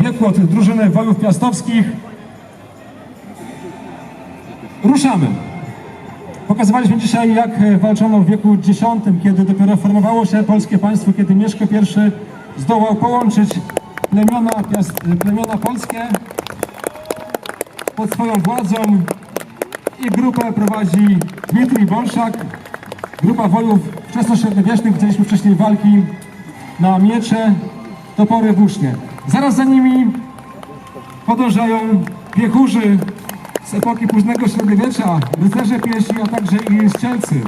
wieku od drużyny Wojów Piastowskich. Ruszamy. Pokazywaliśmy dzisiaj, jak walczono w wieku X, kiedy dopiero formowało się polskie państwo, kiedy Mieszko I zdołał połączyć plemiona, plemiona polskie pod swoją władzą i grupę prowadzi Dmitrij Bolszak. Grupa wojów wczesnośredniowiecznych, widzieliśmy wcześniej walki na miecze, topory, włócznie. Zaraz za nimi podążają piechurzy z epoki późnego średniowiecza, rycerze piesi, a także i strzelcy.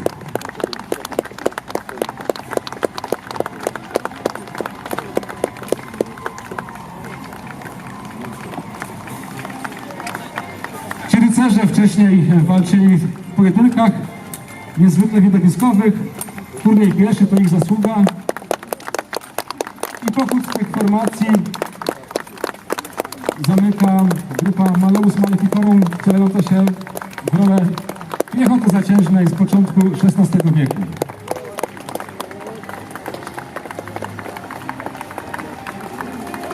Ci rycerze wcześniej walczyli w pojedynkach niezwykle widowiskowych. Turniej pieszy to ich zasługa. I pochód z tych formacji zamyka grupa Malleus Maleficorum, wcielająca się w rolę piechoty zaciężnej z początku XVI wieku.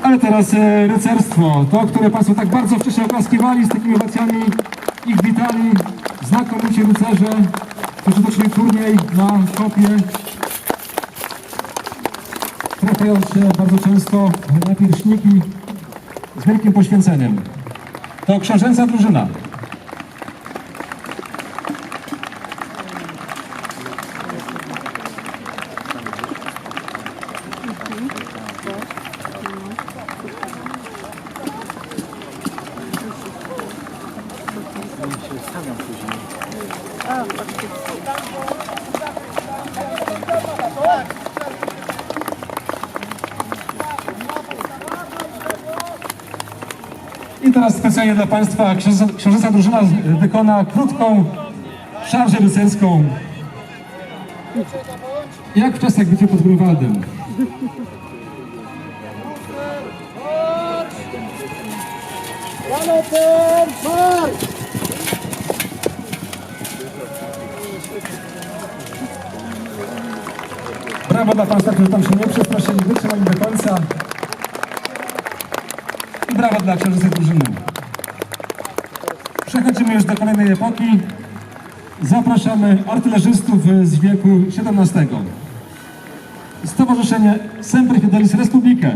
Ale teraz e, rycerstwo, to, które Państwo tak bardzo wcześniej oklaskiwali, z takimi owacjami ich witali, znakomici rycerze, którzy toczyli turniej na kopie, trafiając się bardzo często na pierśniki wielkim poświęceniem. To książęca drużyna. I teraz specjalnie dla Państwa książęca, książęca drużyna wykona krótką szarżę rycerską. Jak w czasach bitwy pod Grunwaldem. Brawo dla Państwa, którzy tam się nie przestraszyli, wytrzymali do końca. I brawo dla książęcej drużyny. Przechodzimy już do kolejnej epoki. Zapraszamy artylerzystów z wieku XVII. Stowarzyszenie Sempre Fidelis Republikę.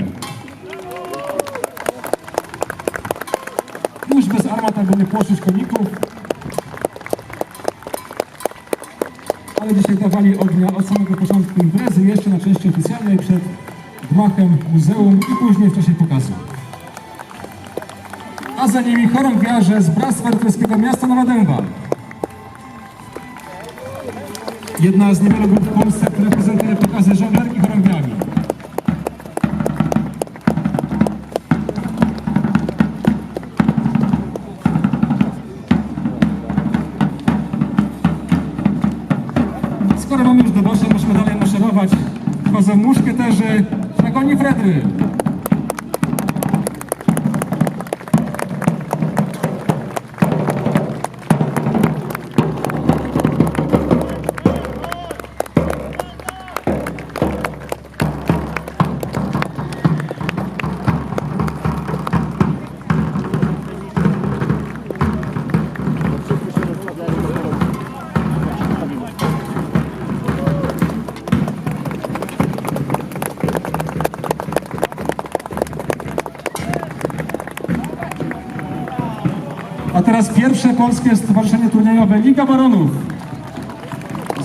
Już bez armat, aby nie płoszyć koników. ale dzisiaj dawali ognia od samego początku imprezy, jeszcze na części oficjalnej przed gmachem muzeum i później w czasie pokazu. A za nimi chorągwiarze z Bractwa Rycerskiego Miasta Nowa Dęba. Jedna z niewielu grup w Polsce, która prezentuje pokazy żonglerki chorągwiami. Skoro mamy już debosze, musimy dalej maszerować. Wchodzą muszkieterzy, szlagoni Fredry. Pierwsze polskie stowarzyszenie turniejowe Liga Baronów.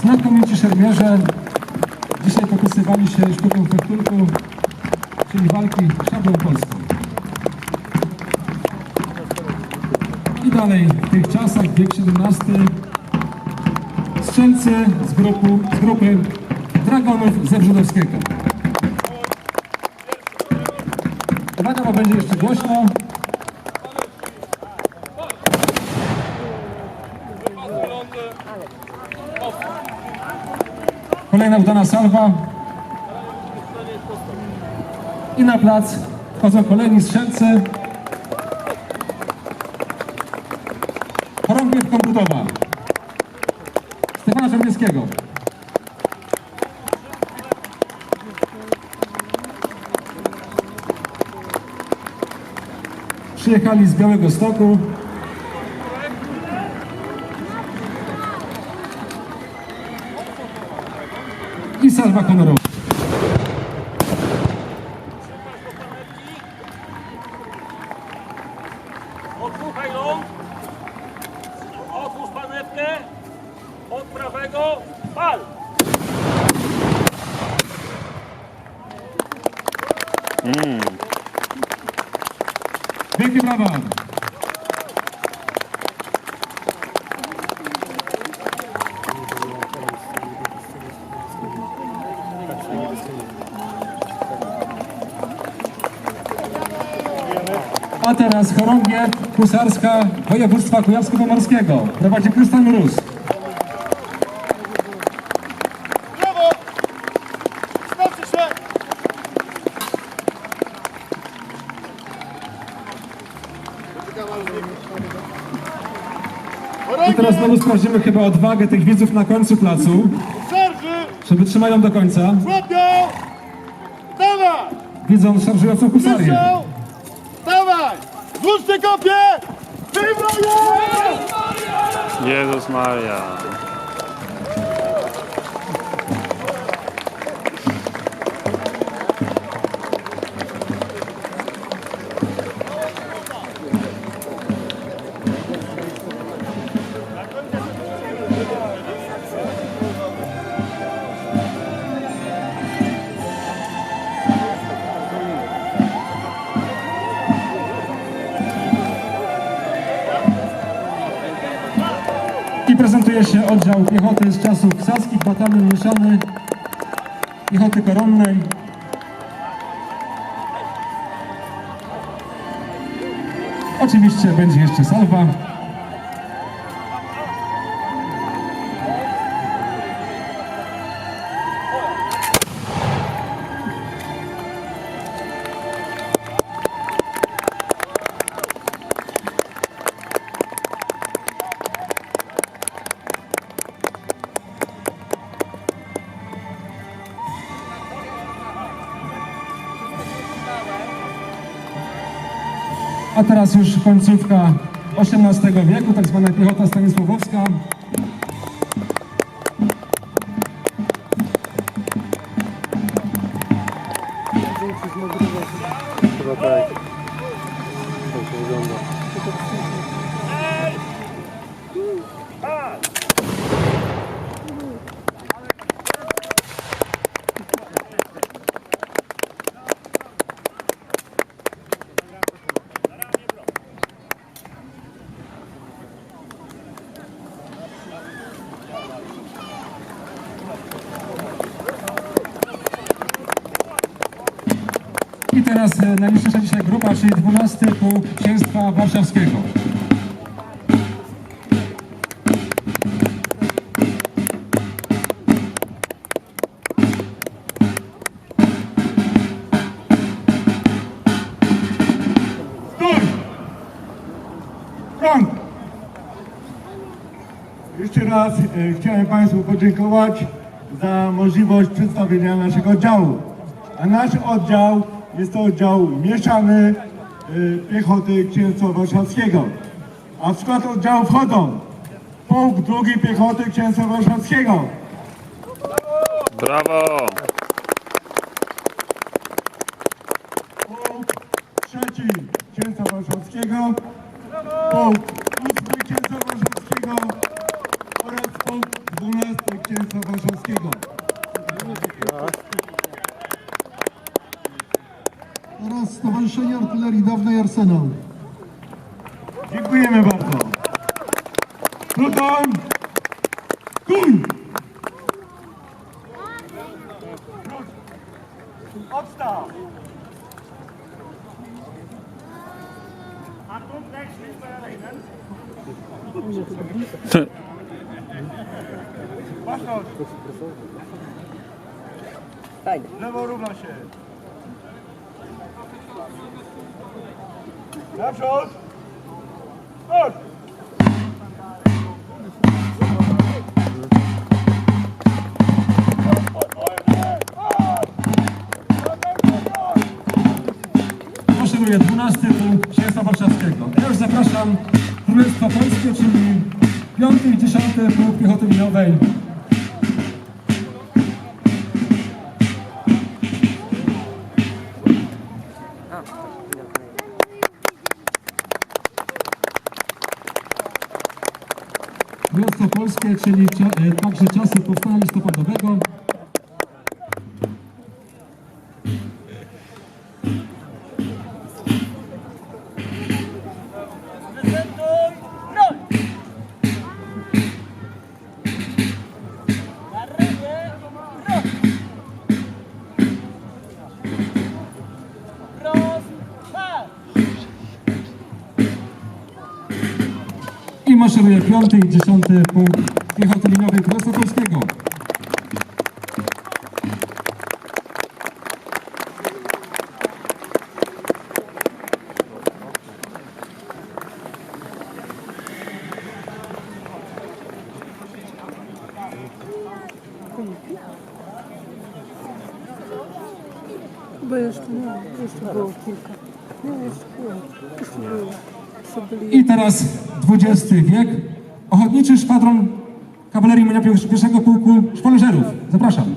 Znakomici szermierze dzisiaj popisywali się sztuką fechturką, czyli walki szablą polską. I dalej w tych czasach, wiek XVII, strzelcy z, grupu, z grupy Dragonów ze Brzydowskiego. Uwaga, bo będzie jeszcze głośno. Kolejna udana salwa. I na plac wchodzą kolejni strzelcy. Chorągiew Komputowa. Stefana Czernieckiego. Przyjechali z Białego Stoku. Salwa honorowa. Odpuchaj. Otwórz panewkę. Od prawego. Pal. Wielkie brawa! A teraz chorągiew husarska województwa kujawsko-pomorskiego. Prowadzi Krystian się! I teraz znowu sprawdzimy chyba odwagę tych widzów na końcu placu, czy wytrzymają do końca, widząc szarżującą husarię. Jezus Maria. Oddział piechoty z czasów saskich, batalion mieszany, piechoty koronnej. Oczywiście będzie jeszcze salwa. Teraz już końcówka XVIII wieku, tak zwana piechota stanisławowska. I teraz e, najbliższa dzisiaj grupa, czyli 12 Pułk Księstwa Warszawskiego. Jeszcze raz e, chciałem Państwu podziękować za możliwość przedstawienia naszego oddziału. A nasz oddział jest to oddział mieszany e, piechoty Księstwa Warszawskiego. A w skład oddziału wchodzą Pułk II Piechoty Księstwa Warszawskiego, Brawo! Pułk trzeci Księstwa Warszawskiego, Pułk ósmy Księstwa Warszawskiego oraz Pułk dwunasty Księstwa Warszawskiego. oraz Stowarzyszenie Artylerii Dawnej Arsenał. Dziękujemy bardzo. Pluton! Kuj! Odstaw! Baczność! Lewo równa się. Naprzód! Chodź! Proszę maszeruje 12 pułk Księstwa Warszawskiego. Ja już zapraszam Królestwo Polskie, czyli 5 i 10 pułk piechoty linowej. Polskie, czyli e, także czasy powstania Maszeruje 5 i 10 pułk piechoty linowej Królestwa Polskiego. Bo jeszcze nie, jeszcze było kilka. Nie, jeszcze było, jeszcze było. I teraz XX wiek. Ochotniczy szwadron kawalerii imienia pierwszego pułku szwoleżerów. Zapraszam.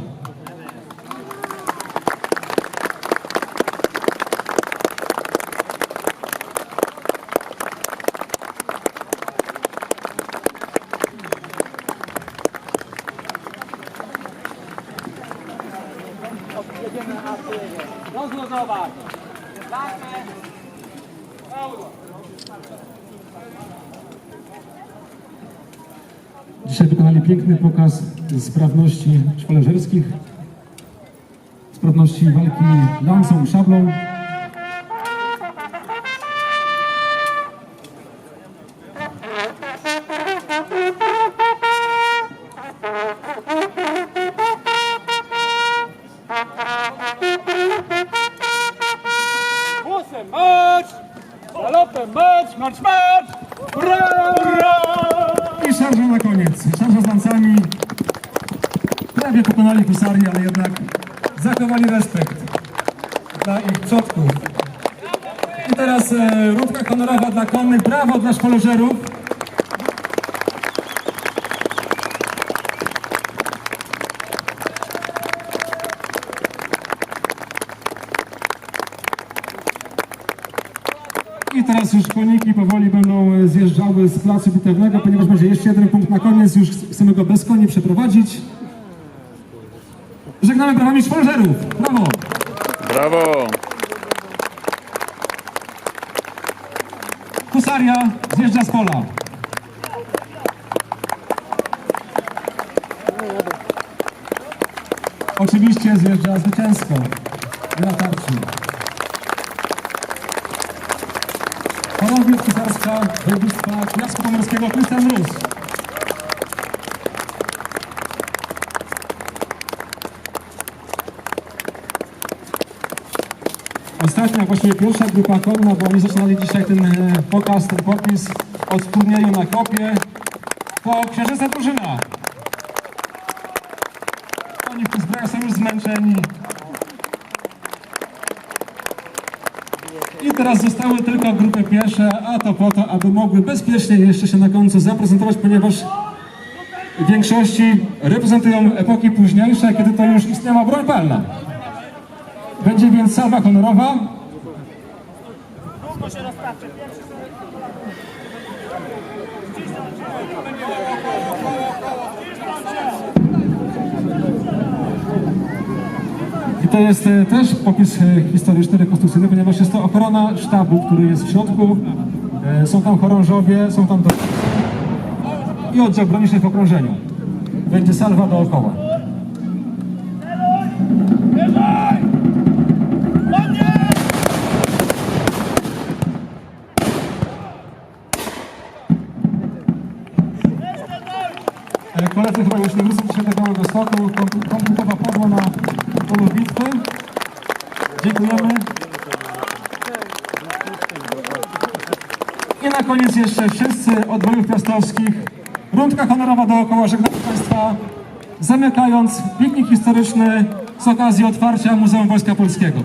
Rozluzować! Pełno! Dzisiaj wykonali piękny pokaz sprawności szwoleżerskich, sprawności walki lancą i szablą. Głosem marsz! Galopem marsz! Marsz, marsz! Hurra! Szarża na koniec. Szarża z lancami. Prawie pokonali husarię, ale jednak zachowali respekt dla ich przodków. I teraz e, rundka honorowa dla konnych. Brawo dla szwoleżerów. I teraz koniki powoli będą e, zjeżdżały z placu bitewnego, ponieważ będzie jeszcze jeden punkt na koniec, już chcemy go bez koni przeprowadzić. Żegnamy brawami szwoleżerów. Brawo! Brawo! Husaria zjeżdża z pola. Oczywiście zjeżdża zwycięsko. Na tarczy. Chorągiew husarska województwa kujawsko-pomorskiego Krystian Rus. Ostatnia, właściwie pierwsza grupa konna, bo oni zaczynali dzisiaj ten e, pokaz, ten popis od turnieju na kopie. To księżyca drużyna. Oni zbrojach są już zmęczeni. I teraz zostały tylko grupy piesze, a to po to, aby mogły bezpiecznie jeszcze się na końcu zaprezentować, ponieważ w większości reprezentują epoki późniejsze, kiedy to już istniała broń palna. Będzie więc salwa honorowa. I to jest e, też popis e, historyczny, rekonstrukcyjny, ponieważ jest to ochrona sztabu, który jest w środku. E, Są tam chorążowie, są tam do... i oddział broniczny w okrążeniu. Będzie salwa dookoła. Koledzy chyba już nie wrócą dzisiaj do Białego Stoku. Kom- Komputowa padła na polu bitwy. Dziękujemy. I na koniec jeszcze wszyscy od wojów piastowskich. Rundka honorowa dookoła żegnamy Państwa, zamykając piknik historyczny z okazji otwarcia Muzeum Wojska Polskiego.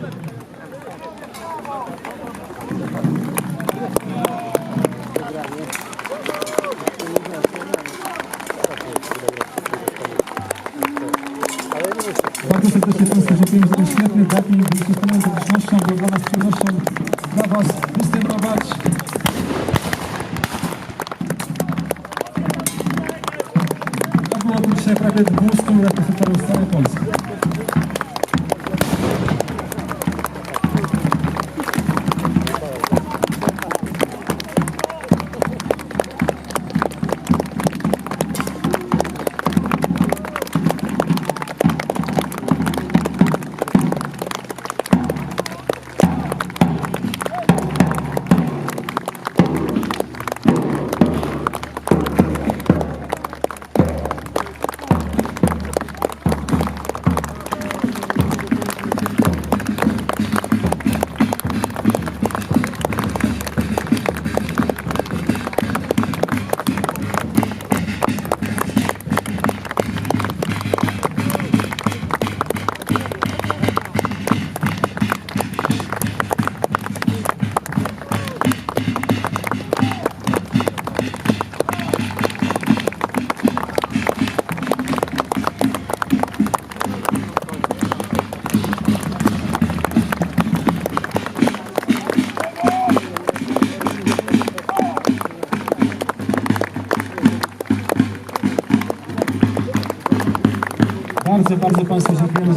Bardzo, bardzo Państwu dziękujemy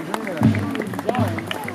We're doing